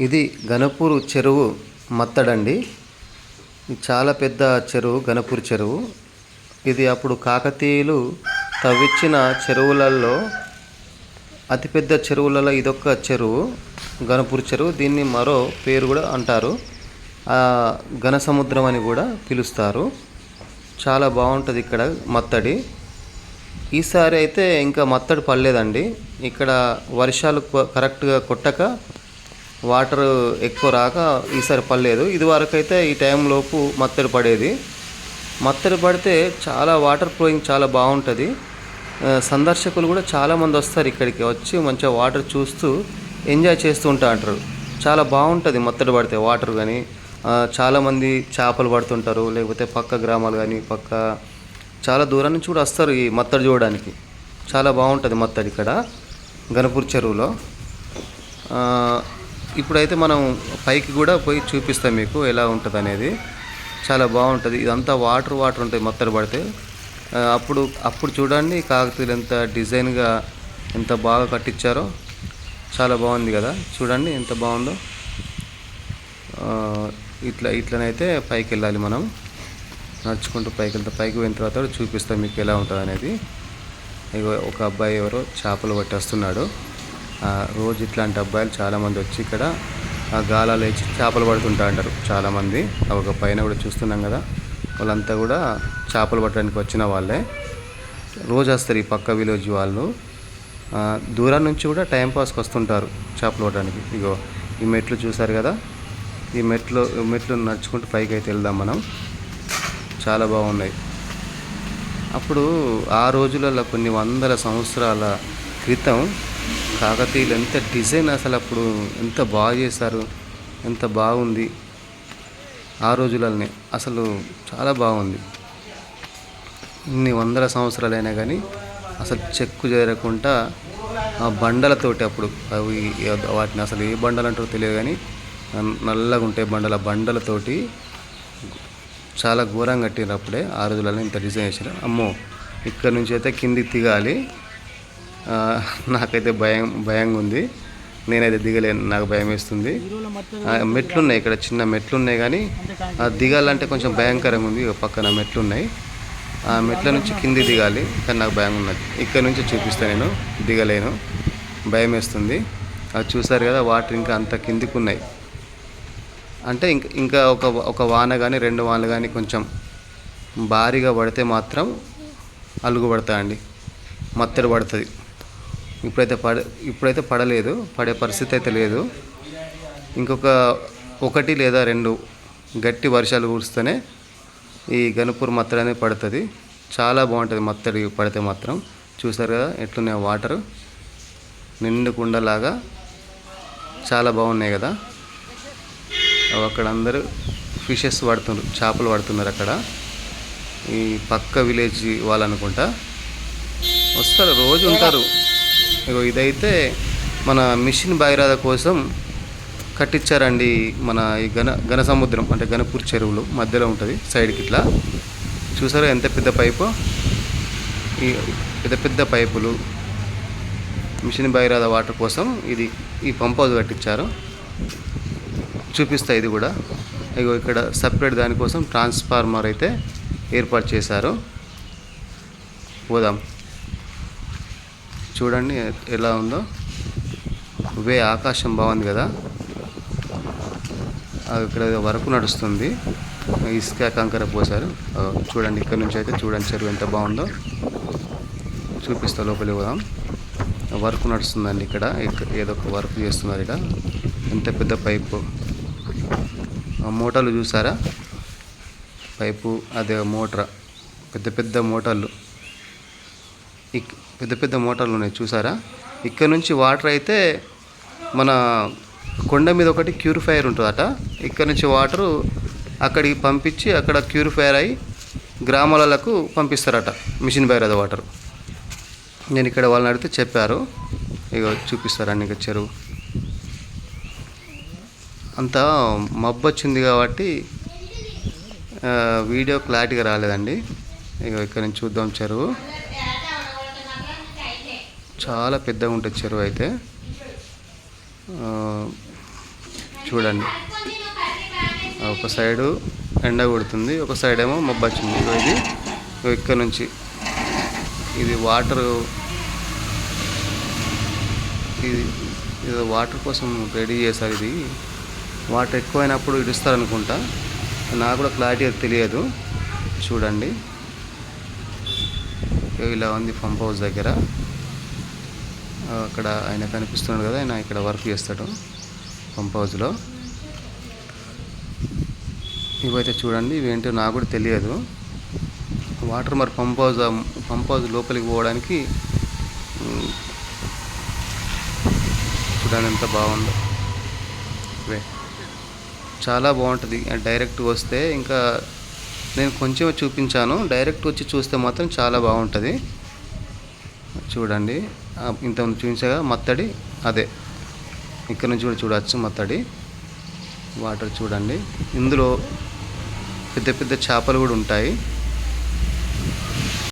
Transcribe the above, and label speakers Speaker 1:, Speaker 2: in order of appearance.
Speaker 1: ఇది గణపూర్ చెరువు మత్తడండి. చాలా పెద్ద చెరువు గణపూర్ చెరువు. ఇది అప్పుడు కాకతీయులు తవ్విచ్చిన చెరువులలో అతిపెద్ద చెరువులలో ఇదొక చెరువు గణపూర్ చెరువు. దీన్ని మరో పేరు కూడా అంటారు. ఆ, ఘన సముద్రం అని కూడా పిలుస్తారు. చాలా బాగుంటుంది ఇక్కడ మత్తడి. ఈసారి అయితే ఇంకా మత్తడి పడలేదండి. ఇక్కడ వర్షాలు కరెక్ట్గా కొట్టక వాటర్ ఎక్కువ రాక ఈసారి పడలేదు. ఇది అయితే ఈ టైంలోపు మత్తడి పడేది. మత్తడి పడితే చాలా వాటర్ ఫ్లోయింగ్ చాలా బాగుంటుంది. సందర్శకులు కూడా చాలామంది వస్తారు ఇక్కడికి. వచ్చి మంచిగా వాటర్ చూస్తూ ఎంజాయ్ చేస్తూ ఉంటా అంటారు. చాలా బాగుంటుంది మత్తడి పడితే వాటర్ కానీ చాలామంది చేపలు పడుతుంటారు. లేకపోతే పక్క గ్రామాలు కానీ పక్క చాలా దూరం నుంచి కూడా వస్తారు ఈ మత్తడి చూడడానికి. చాలా బాగుంటుంది మత్తడి ఇక్కడ. గణపూర్ చెరువులో. ఇప్పుడైతే మనం పైకి కూడా పోయి చూపిస్తాం మీకు ఎలా ఉంటుంది అనేది చాలా బాగుంటుంది. ఇదంతా వాటర్ వాటర్ ఉంటుంది మొత్తం పడితే. అప్పుడు అప్పుడు చూడండి కాకతీయులు ఎంత డిజైన్గా ఎంత బాగా కట్టించారో చాలా బాగుంది కదా. చూడండి ఎంత బాగుందో. ఇట్లా ఇట్లనైతే పైకి వెళ్ళాలి మనం. నడుచుకుంటూ పైకి వెళ్తే పైకి పోయిన తర్వాత కూడా చూపిస్తాం మీకు ఎలా ఉంటుంది అనేది ఒక అబ్బాయి ఎవరో చేపలు పట్టేస్తున్నాడు. వస్తున్నాడు రోజు ఇట్లాంటి అబ్బాయిలు చాలామంది వచ్చి ఇక్కడ ఆ గాలాలు వేసి చేపలు పడుతుంటా అంటారు చాలామంది. ఒక పైన కూడా చూస్తున్నాం కదా వాళ్ళంతా కూడా చేపలు పట్టడానికి వచ్చిన వాళ్ళే. రోజు వస్తారు ఈ పక్క విలేజ్ వాళ్ళు దూరం నుంచి కూడా టైంపాస్కి వస్తుంటారు చేపలు పట్టడానికి. ఇగో ఈ మెట్లు చూసారు కదా ఈ మెట్లు మెట్లు నడుచుకుంటూ పైకి అయితే వెళ్దాం మనం. చాలా బాగున్నాయి. అప్పుడు ఆ రోజులలో కొన్ని వందల సంవత్సరాల క్రితం కాకతీయులు ఎంత డిజైన్ అసలు అప్పుడు ఎంత బాగా చేశారు ఎంత బాగుంది. ఆ రోజులనే అసలు చాలా బాగుంది. ఇన్ని వందల సంవత్సరాలైనా కానీ అసలు చెక్కు చేరకుండా ఆ బండలతోటి అప్పుడు అవి వాటిని అసలు ఏ బండలు అంటారో తెలియదు కానీ నల్లగా ఉంటాయి బండల బండలతోటి చాలా ఘోరంగా కట్టిరు అప్పుడే. ఆ రోజులలో ఇంత డిజైన్ చేశారు. అమ్మో! ఇక్కడ నుంచి అయితే కిందికి దిగాలి నాకైతే భయం భయంగా ఉంది నేనైతే దిగలేను నాకు భయం వేస్తుంది మెట్లున్నాయి ఇక్కడ చిన్న మెట్లున్నాయి కానీ దిగాలంటే కొంచెం భయంకరంగా ఉంది పక్కన మెట్లు ఉన్నాయి ఆ మెట్ల నుంచి కింది దిగాలి కానీ నాకు భయం ఉన్నది ఇక్కడ నుంచి చూపిస్తాను నేను దిగలేను. భయం వేస్తుంది అది చూసారు కదా వాటర్ ఇంకా అంత కిందికి ఉన్నాయి అంటే ఇంకా ఇంకా ఒక ఒక వాన కానీ రెండు వానలు కానీ కొంచెం భారీగా పడితే మాత్రం అలుగు పడతాయండి మత్తడి పడుతుంది. ఇప్పుడైతే పడ ఇప్పుడైతే పడలేదు పడే పరిస్థితి అయితే లేదు. ఇంకొక ఒకటి లేదా రెండు గట్టి వర్షాలు కురిస్తేనే ఈ గణపూర్ మత్తడి అనేది పడుతుంది. చాలా బాగుంటుంది మత్తడి పడితే మాత్రం. చూసారు కదా ఎట్లున్నాయి వాటర్? నిండు కుండలాగా చాలా బాగున్నాయి కదా. అక్కడ అందరూ ఫిషెస్ పడుతున్నారు చేపలు పడుతున్నారు అక్కడ. ఈ పక్క విలేజ్ వాళ్ళు అనుకుంటా. వస్తారు రోజు ఉంటారు. ఇగో ఇదైతే మన మిషన్ బైరాద కోసం కట్టించారండి మన ఈ ఘన ఘన సముద్రం అంటే ఘనపూర్ చెరువులు మధ్యలో ఉంటుంది సైడ్కి ఇట్లా. చూసారా ఎంత పెద్ద పైపు? ఈ పెద్ద పెద్ద పైపులు. మిషన్ బైరాద వాటర్ కోసం ఇది ఈ పంప్ హౌస్ కట్టించారు చూపిస్తా ఇది కూడా. ఇగో ఇక్కడ సపరేట్ దానికోసం ట్రాన్స్ఫార్మర్ అయితే ఏర్పాటు చేశారు. పోదాం. చూడండి ఎలా ఉందో. వే ఆకాశం బాగుంది కదా. ఇక్కడ వరకు వర్క్ నడుస్తుంది. ఇసుక కంకర పోసారు చూడండి ఇక్కడ నుంచి అయితే చూడండి చెరువు ఎంత బాగుందో. చూపిస్తా లోపలికి పోదాం. వర్క్ నడుస్తుందండి ఇక్కడ. ఏదో ఒక వర్క్ చేస్తున్నారు ఇక్కడ. ఎంత పెద్ద పైపు. మోటార్లు చూసారా? పైపు అదే మోటార్. పెద్ద పెద్ద మోటార్లు. పెద్ద పెద్ద మోటార్లు ఉన్నాయి చూసారా? ఇక్కడ నుంచి వాటర్ అయితే మన కొండ మీద ఒకటి క్యూరిఫైయర్ ఉంటుందట. ఇక్కడ నుంచి వాటరు అక్కడికి పంపించి అక్కడ క్యూరిఫైర్ అయి గ్రామాలకు పంపిస్తారట మిషన్ బైర్ వాటర్. నేను ఇక్కడ వాళ్ళని అడిగితే చెప్పారు. ఇక చూపిస్తారండి ఇక చెరువు? అంతా మబ్బు వచ్చింది కాబట్టి వీడియో క్లారిటీగా రాలేదండి. ఇక ఇక్కడ నుంచి చూద్దాం చెరువు. చాలా పెద్దగా ఉంటుంది చెరువు అయితే. చూడండి. ఒక సైడు ఎండ కొడుతుంది ఒక సైడ్ ఏమో మబ్బు వచ్చింది. ఇది ఇక్కడ నుంచి. ఇది వాటర్ ఇది ఇది వాటర్ కోసం రెడీ చేశారు ఇది. వాటర్ ఎక్కువైనప్పుడు ఇడుస్తారు అనుకుంటా నాకు కూడా క్లారిటీ తెలియదు. చూడండి. ఇలా ఉంది పంప్ హౌస్ దగ్గర. అక్కడ ఆయన కనిపిస్తున్నాడు కదా ఆయన ఇక్కడ వర్క్ చేస్తాడు పంప్ హౌస్లో. ఇవైతే చూడండి ఇవేంటో నాకు కూడా తెలియదు. వాటర్ మరి పంప్ హౌస్ పంప్ హౌస్ లోపలికి పోవడానికి చూడండి ఎంత బాగుందో. ఇవే చాలా బాగుంటుంది. డైరెక్ట్ వస్తే ఇంకా నేను కొంచెం చూపించాను. డైరెక్ట్ వచ్చి చూస్తే మాత్రం చాలా బాగుంటుంది. చూడండి. ఆ, ఇంతకుముందు చూపించగా మత్తడి అదే. ఇక్కడ నుంచి కూడా చూడవచ్చు మత్తడి. వాటర్ చూడండి. ఇందులో పెద్ద పెద్ద చేపలు కూడా ఉంటాయి.